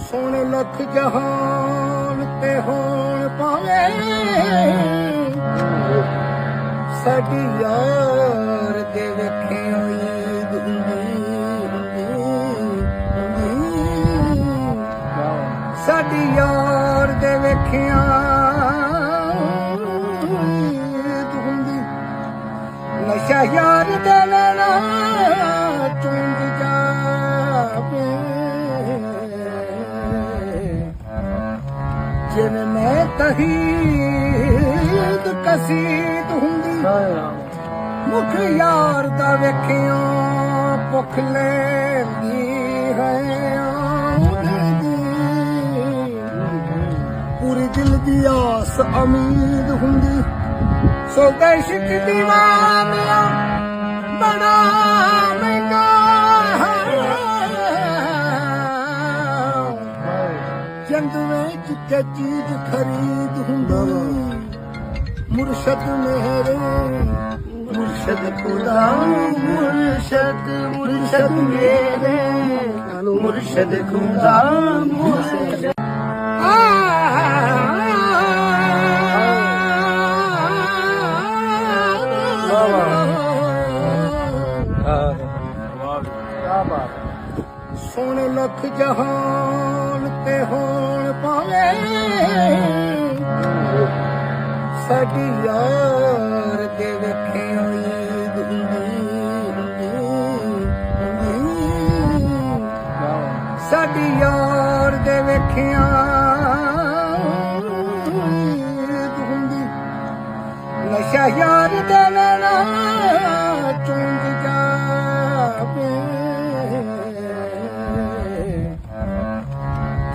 ਸੁਣ ਲੱਖ ਜਹਾਨ ਤੇ ਹੋਣ ਪਾਵੇ ਸਾਡੀ ਯਾਰ ਦੇ ਵੇਖੇ ਹੋਈ ਦੁਨੀਆ ਸਾਡੀ ਯਾਰ ਦੇ ਵੇਖਿਆ ਨਸ਼ਾ ਯਾਰ ਦੇ ਜਿਵੇਂ ਤਹੀਦ ਕਸੀਦ ਹੁੰਦੀ। ਮੁਖ ਯਾਰ ਦਾ ਵੇਖਿਓ, ਭੁੱਖ ਲੈਂਦੀ ਹੈ ਉਹਦੇ ਪੂਰੀ ਦਿਲ ਦੀ ਆਸ ਅਮੀਦ ਹੁੰਦੀ। ਸੋ ਇਸ਼ਕ ਦੀਵਾਨਿਆ ਬੜਾ ਮਹਿੰਗਾ ਚੰਦ ਵਿੱਚ ਕਿ ਚੀਜ਼ ਖਰੀਦ ਹੁੰਦੀ ਮੁਰਸ਼ਦ ਮੇਰੇ ਮੁਰਸ਼ਦ ਖੁਦਾ ਮੁਰਸ਼ਦ ਮੁਰਸ਼ਦ ਮੇਰੇ ਮੁਰਸ਼ਦ ਖੁਦਾ ਮੁਰਸ਼ਦ ਸੋਹਣੇ ਲੱਖ ਜਹਾਨ ਤੇ ਹੋਣ ਪਾਵੇ। ਸਾਡੀ ਯਾਰ ਦੇ ਵੇਖਿਓ ਈਦ ਸਾਡੀ ਯਾਰ ਦੇ ਵੇਖਿਆ ਈਦ ਨਸ਼ਾ ਯਾਰ ਦੇ ਲੈਣਾ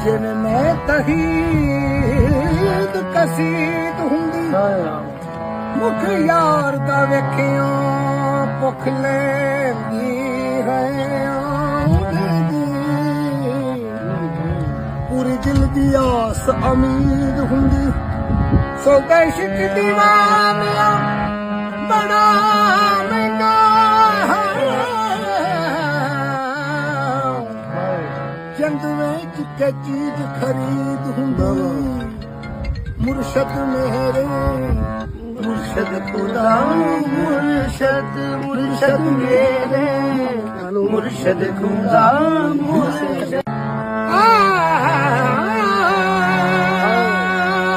ਜਿਵੇਂ ਮੈਂ ਤਹੀਦ ਕਸੀਦ ਹੁੰਦੀ ਮੁਖ ਯਾਰ ਦਾ ਵੇਖਿਓ ਭੁੱਖ ਲੈਂਦੀ ਹੈ ਦੀ ਪੂਰੀ ਦਿਲ ਦੀ ਆਸ ਉਮੀਦ ਹੁੰਦੀ ਸੋ ਇਸ਼ਕ ਦੀਵਾਨਿਆ ਬੜਾ ਮਹਿੰਗਾ ਚੰਦ ਵਿੱਚ ਚੀਜ਼ ਖਰੀਦ ਹੁੰਦੀ? ਮੁਰਸ਼ਦ ਮੇਰੇ ਮੁਰਸ਼ਦ ਖੁਦਾ ਮੁਰਸ਼ਦ ਮੁਰਸ਼ਦ ਮੇਰੇ ਮੁਰਸ਼ਦ ਖੁਦਾ